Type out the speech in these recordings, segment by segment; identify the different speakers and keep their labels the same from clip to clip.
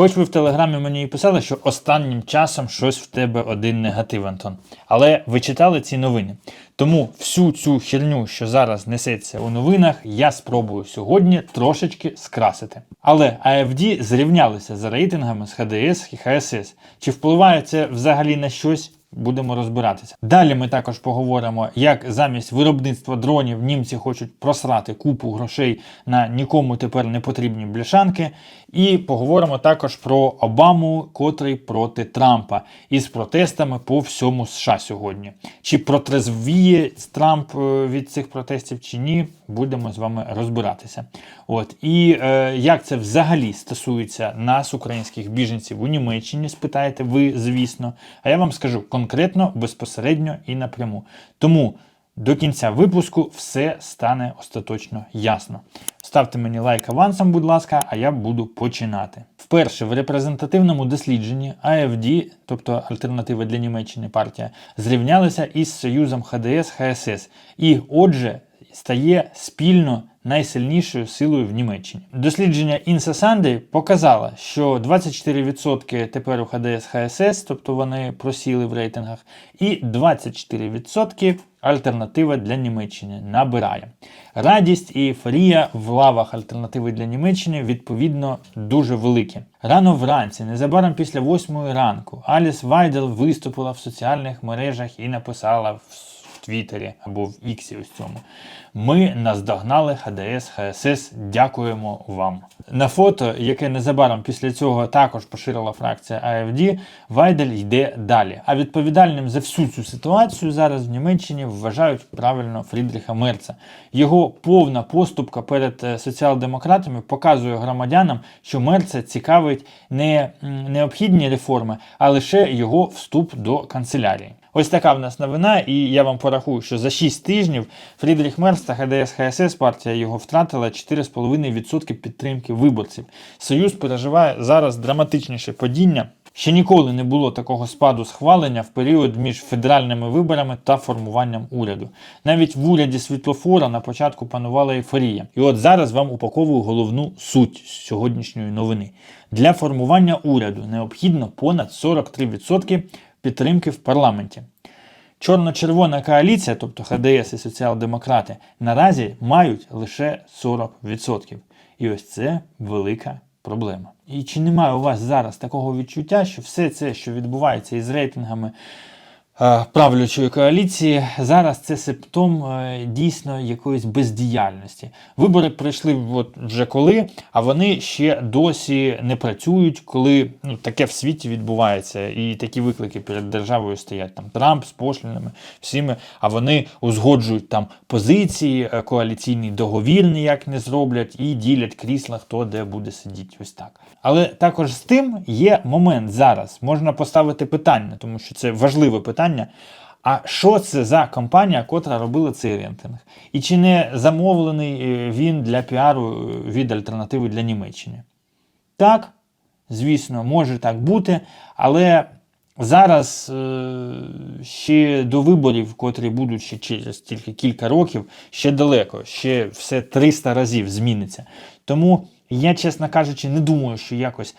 Speaker 1: Хоч ви в телеграмі мені і писали, що останнім часом щось в тебе один негатив, Антон. Але ви читали ці новини. Тому всю цю херню, що зараз несеться у новинах, я спробую сьогодні трошечки скрасити. Але AFD зрівнялися за рейтингами з ХДС і ХСС. Чи впливає це взагалі на щось? Будемо розбиратися. Далі ми також поговоримо, як замість виробництва дронів німці хочуть просрати купу грошей на нікому тепер не потрібні бляшанки. І поговоримо також про Обаму, котрий проти Трампа, із протестами по всьому США сьогодні. Чи протрезвіє Трамп е, від цих протестів чи ні, будемо з вами розбиратися. От і е, як це взагалі стосується нас, українських біженців у Німеччині, спитаєте ви, звісно. А я вам скажу конкретно, безпосередньо і напряму. Тому до кінця випуску все стане остаточно ясно. Ставте мені лайк авансом, будь ласка, а я буду починати. Вперше в репрезентативному дослідженні AFD, тобто Альтернатива для Німеччини партія, зрівнялися із Союзом ХДС ХСС. І отже, стає спільно найсильнішою силою в Німеччині. Дослідження Insa Sunday показало, що 24% тепер у ХДС ХСС, тобто вони просіли в рейтингах, і 24% альтернатива для Німеччини набирає. Радість і ейфорія в лавах альтернативи для Німеччини відповідно дуже великі. Рано вранці, незабаром після 8 ранку, Аліс Вайдел виступила в соціальних мережах і написала в Твіттері або в Іксі ось цьому. Ми наздогнали ХДС, ХСС. Дякуємо вам. На фото, яке незабаром після цього також поширила фракція AFD, Вайдель йде далі. А відповідальним за всю цю ситуацію зараз в Німеччині вважають правильно Фрідріха Мерца. Його повна поступка перед е, соціал-демократами показує громадянам, що Мерца цікавить не необхідні реформи, а лише його вступ до канцелярії. Ось така в нас новина, і я вам порахую, що за 6 тижнів Фрідріх Мерц та ХДС ХСС партія його втратила 4,5% підтримки виборців. Союз переживає зараз драматичніше падіння. Ще ніколи не було такого спаду схвалення в період між федеральними виборами та формуванням уряду. Навіть в уряді світлофора на початку панувала ейфорія. І от зараз вам упаковую головну суть сьогоднішньої новини. Для формування уряду необхідно понад 43% підтримки в парламенті. Чорно-червона коаліція, тобто ХДС і соціал-демократи, наразі мають лише 40%. І ось це велика проблема. І чи немає у вас зараз такого відчуття, що все це, що відбувається із рейтингами правлячої коаліції, зараз це симптом е, дійсно якоїсь бездіяльності. Вибори пройшли от вже коли, а вони ще досі не працюють, коли ну, таке в світі відбувається, і такі виклики перед державою стоять там Трамп з пошлінами, всіми, а вони узгоджують там позиції, е, коаліційний договір ніяк не зроблять і ділять крісла, хто де буде сидіти. Ось так. Але також з тим є момент зараз. Можна поставити питання, тому що це важливе питання. А що це за компанія, котра робила цей рейтинг? І чи не замовлений е, він для піару е, від альтернативи для Німеччини? Так, звісно, може так бути, але зараз е, ще до виборів, котрі будуть ще через тільки кілька років, ще далеко, ще все 300 разів зміниться. Тому я, чесно кажучи, не думаю, що якось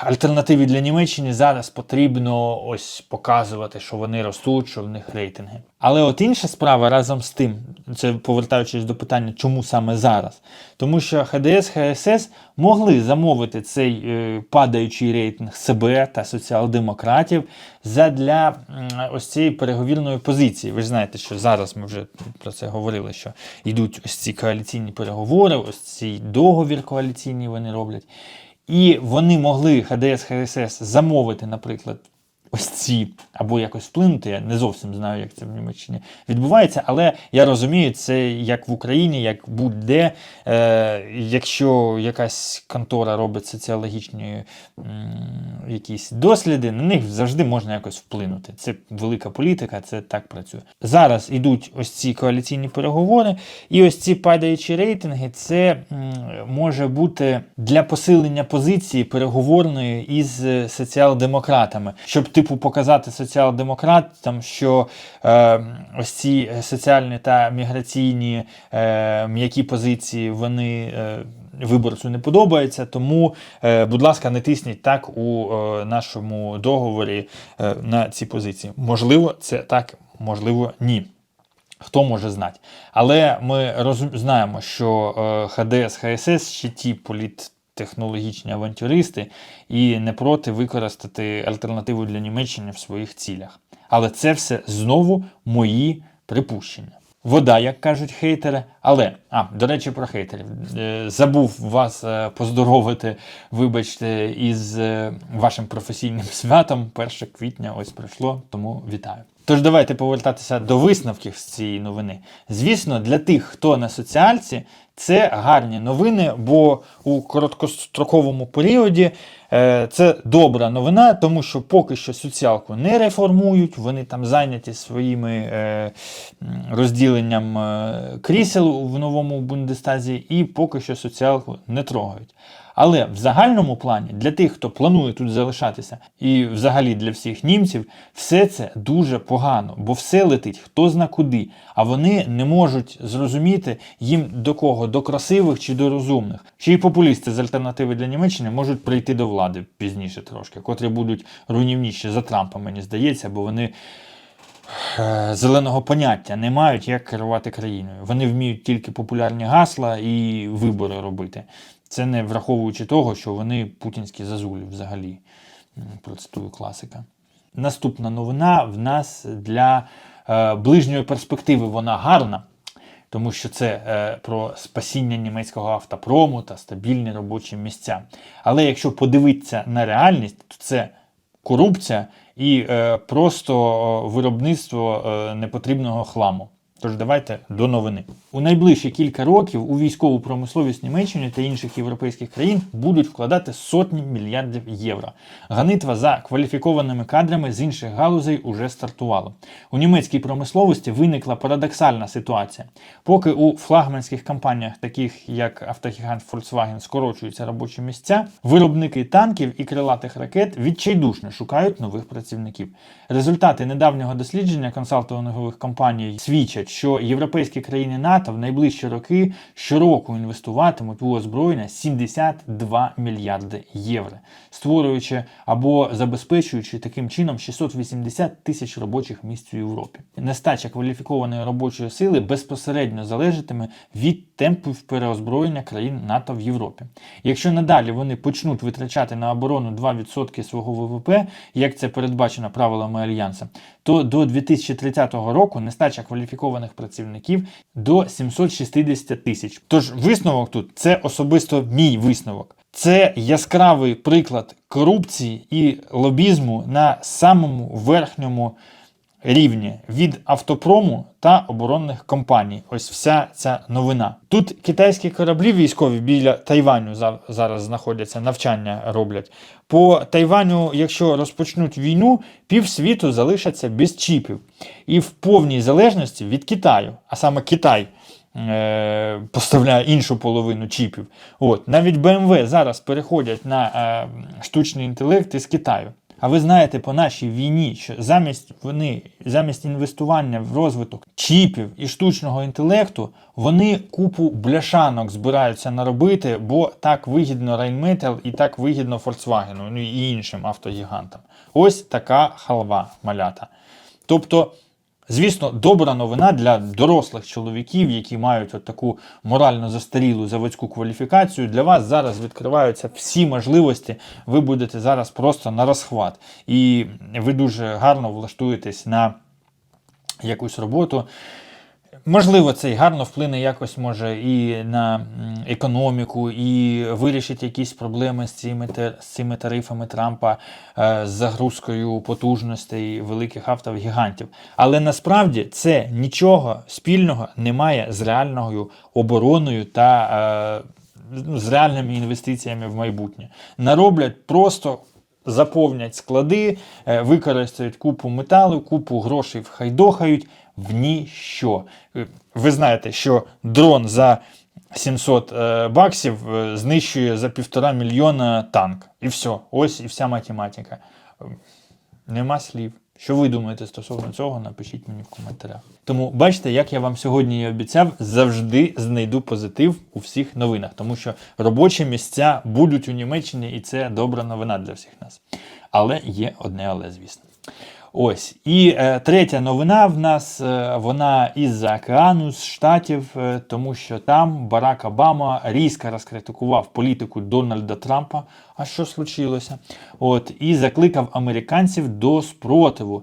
Speaker 1: альтернативі для Німеччини зараз потрібно ось показувати, що вони ростуть, що в них рейтинги. Але от інша справа разом з тим, це повертаючись до питання, чому саме зараз? Тому що ХДС, ХСС могли замовити цей е, падаючий рейтинг себе та соціал-демократів задля м, ось цієї переговірної позиції. Ви ж знаєте, що зараз ми вже про це говорили, що йдуть ось ці коаліційні переговори, ось цей договір коаліційний вони роблять. І вони могли ХДС ХСС замовити, наприклад, ось ці, або якось вплинути. Я не зовсім знаю, як це в Німеччині відбувається, але я розумію, це як в Україні, як будь-де. Е, якщо якась контора робить соціологічні якісь досліди, на них завжди можна якось вплинути. Це велика політика, це так працює. Зараз ідуть ось ці коаліційні переговори, і ось ці падаючі рейтинги, це може бути для посилення позиції переговорної із е, соціал-демократами, щоб типу, показати соціал-демократам, що е, ось ці соціальні та міграційні е, м'які позиції вони е, виборцю не подобаються. Тому, е, будь ласка, не тисніть так у е, нашому договорі е, на ці позиції. Можливо, це так, можливо, ні. Хто може знати. Але ми розум... знаємо, що е, ХДС, ХСС ще ті політтехнологічні авантюристи і не проти використати альтернативу для Німеччини в своїх цілях. Але це все знову мої припущення. Вода, як кажуть хейтери. Але, а, до речі, про хейтерів. Е, Забув вас е, поздоровити, вибачте, із е, вашим професійним святом. 1 квітня ось пройшло, тому вітаю. Тож давайте повертатися до висновків з цієї новини. Звісно, для тих, хто на соціальці, це гарні новини, бо у короткостроковому періоді е, це добра новина, тому що поки що соціалку не реформують, вони там зайняті своїми е, розділенням е, крісел в новому Бундестазі, і поки що соціалку не трогають. Але в загальному плані для тих, хто планує тут залишатися, і взагалі для всіх німців, все це дуже погано, бо все летить хто зна куди, а вони не можуть зрозуміти їм до кого, до красивих чи до розумних. Ще й популісти з альтернативи для Німеччини можуть прийти до влади пізніше трошки, котрі будуть руйнівніші за Трампа, мені здається, бо вони. е, Зеленого поняття не мають, як керувати країною. Вони вміють тільки популярні гасла і вибори робити. Це не враховуючи того, що вони путінські зазулі взагалі. Процитую класика. Наступна новина в нас для е, ближньої перспективи вона гарна, тому що це е, про спасіння німецького автопрому та стабільні робочі місця. Але якщо подивитися на реальність, то це корупція і е, просто виробництво е, непотрібного хламу. Тож давайте до новини. У найближчі кілька років у військову промисловість Німеччини та інших європейських країн будуть вкладати сотні мільярдів євро. Ганитва за кваліфікованими кадрами з інших галузей уже стартувала. У німецькій промисловості виникла парадоксальна ситуація. Поки у флагманських компаніях, таких як автогігант Volkswagen, скорочуються робочі місця, виробники танків і крилатих ракет відчайдушно шукають нових працівників. Результати недавнього дослідження консалтингових компаній свідчать, що європейські країни НАТО в найближчі роки щороку інвестуватимуть у озброєння 72 мільярди євро, створюючи або забезпечуючи таким чином 680 тисяч робочих місць у Європі. Нестача кваліфікованої робочої сили безпосередньо залежатиме від темпів переозброєння країн НАТО в Європі. Якщо надалі вони почнуть витрачати на оборону 2% свого ВВП, як це передбачено правилами альянсу, то до 2030 року нестача кваліфікованих працівників до 760 тисяч. Тож висновок тут це особисто мій висновок. Це яскравий приклад корупції і лобізму на самому верхньому рівні від автопрому та оборонних компаній. Ось вся ця новина. Тут китайські кораблі військові біля Тайваню зараз знаходяться, навчання роблять. По Тайваню, якщо розпочнуть війну, півсвіту залишаться без чіпів і в повній залежності від Китаю, а саме Китай. е, Поставляє іншу половину чіпів. От навіть BMW зараз переходять на е, штучний інтелект із Китаю. А ви знаєте по нашій війні, що замість вони замість інвестування в розвиток чіпів і штучного інтелекту, вони купу бляшанок збираються наробити, бо так вигідно Rheinmetall і так вигідно Volkswagen, ну і іншим автогігантам. Ось така халва малята. Тобто. Звісно, добра новина для дорослих чоловіків, які мають от таку морально застарілу заводську кваліфікацію. Для вас зараз відкриваються всі можливості. Ви будете зараз просто на розхват. І ви дуже гарно влаштуєтесь на якусь роботу. Можливо, це і гарно вплине якось може і на економіку, і вирішить якісь проблеми з цими, з цими тарифами Трампа, е, з загрузкою потужностей великих автогігантів. Але насправді це нічого спільного не має з реальною обороною та е, з реальними інвестиціями в майбутнє. Нароблять просто заповнять склади, е, використають купу металу, купу грошей вхайдохають в ніщо. Е, Ви знаєте, що дрон за 700 е, баксів е, знищує за півтора мільйона танк. І все. Ось і вся математика. Нема слів. Що ви думаєте стосовно цього, напишіть мені в коментарях. Тому бачите, як я вам сьогодні і обіцяв, завжди знайду позитив у всіх новинах, тому що робочі місця будуть у Німеччині, і це добра новина для всіх нас. Але є одне але, звісно. Ось. І е, третя новина в нас е, вона із-за океану, з штатів, е, тому що там Барак Обама різко розкритикував політику Дональда Трампа. А що случилося? От, і закликав американців до спротиву.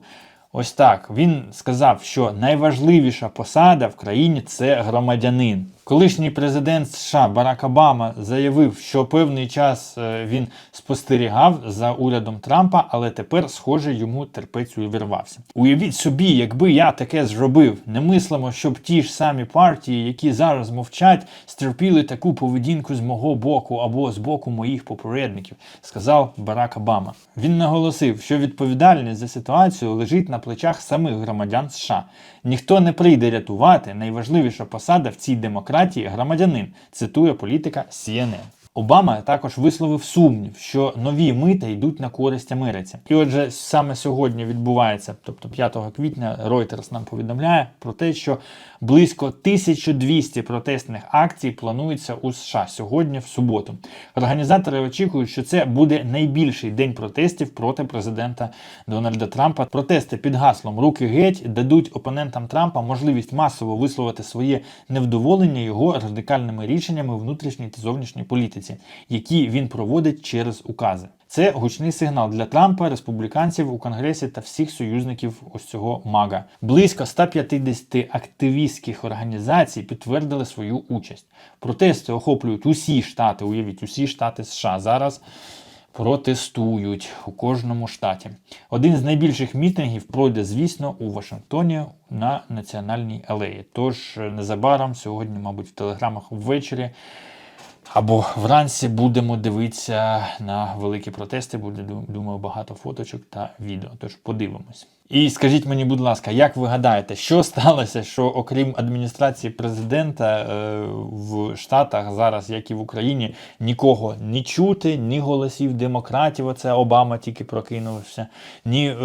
Speaker 1: Ось так. Він сказав, що найважливіша посада в країні це громадянин. Колишній президент США Барак Обама заявив, що певний час е, він спостерігав за урядом Трампа, але тепер, схоже, йому терпець увірвався. Уявіть собі, якби я таке зробив. Не мислимо, щоб ті ж самі партії, які зараз мовчать, стерпіли таку поведінку з мого боку або з боку моїх попередників, сказав Барак Обама. Він наголосив, що відповідальність за ситуацію лежить на плечах самих громадян США. Ніхто не прийде рятувати. Найважливіша посада в цій демократії громадянин, цитує політика CNN. Обама також висловив сумнів, що нові мита йдуть на користь Америці. І отже, саме сьогодні відбувається, тобто 5 квітня, Reuters нам повідомляє про те, що близько 1200 протестних акцій планується у США сьогодні, в суботу. Організатори очікують, що це буде найбільший день протестів проти президента Дональда Трампа. Протести під гаслом Руки геть дадуть опонентам Трампа можливість масово висловити своє невдоволення його радикальними рішеннями внутрішній та зовнішній політиці, які він проводить через укази. Це гучний сигнал для Трампа, республіканців у Конгресі та всіх союзників ось цього мага. Близько 150 активістських організацій підтвердили свою участь. Протести охоплюють усі штати, уявіть, усі штати США зараз. Протестують у кожному штаті. Один з найбільших мітингів пройде, звісно, у Вашингтоні на національній алеї. Тож е, незабаром сьогодні, мабуть, в телеграмах ввечері або вранці будемо дивитися на великі протести. Буде ду- думаю, багато фоточок та відео. Тож подивимось. І скажіть мені, будь ласка, як ви гадаєте, що сталося, що окрім адміністрації президента е, в Штатах зараз, як і в Україні, нікого ні чути, ні голосів демократів. Оце Обама тільки прокинувся, ні е,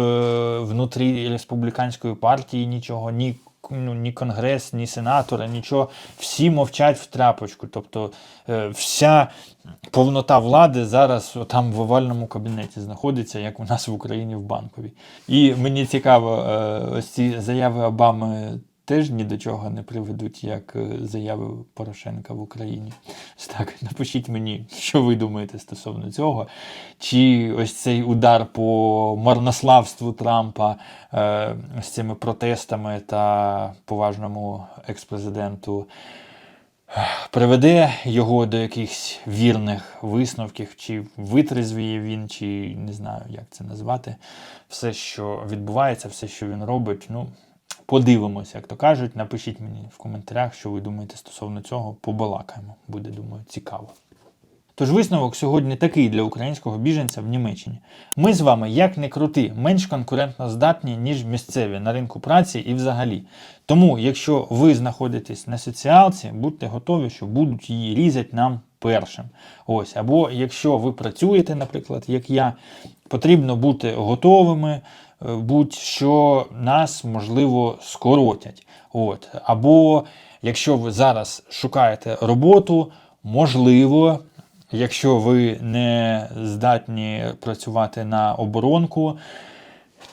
Speaker 1: внутрі республіканської партії нічого, ні ну, ні конгрес, ні сенатори, нічого. Всі мовчать в тряпочку. Тобто е, вся повнота влади зараз там в овальному кабінеті знаходиться, як у нас в Україні в банковій. І мені цікаво, е, ось ці заяви Обами. Теж ні до чого не приведуть, як е, заяви Порошенка в Україні. Так, напишіть мені, що ви думаєте стосовно цього. Чи ось цей удар по марнославству Трампа е, з цими протестами та поважному експрезиденту приведе його до якихось вірних висновків, чи витрезвіє він, чи не знаю, як це назвати. Все, що відбувається, все, що він робить, ну. Подивимося, як то кажуть. Напишіть мені в коментарях, що ви думаєте стосовно цього. Побалакаємо. Буде, думаю, цікаво. Тож висновок сьогодні такий для українського біженця в Німеччині. Ми з вами, як не крути, менш конкурентно здатні, ніж місцеві на ринку праці і взагалі. Тому, якщо ви знаходитесь на соціалці, будьте готові, що будуть її різати нам першим. Ось, або якщо ви працюєте, наприклад, як я, потрібно бути готовими, будь-що нас можливо скоротять. От. Або якщо ви зараз шукаєте роботу, можливо. Якщо ви не здатні працювати на оборонку,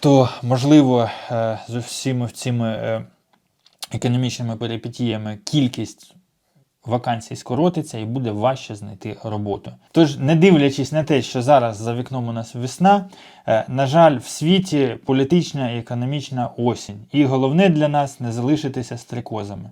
Speaker 1: то можливо е, з усіма цими е, економічними перипетіями кількість вакансій скоротиться і буде важче знайти роботу. Тож, не дивлячись на те, що зараз за вікном у нас весна, е, на жаль, в світі політична і економічна осінь. І головне для нас не залишитися стрикозами.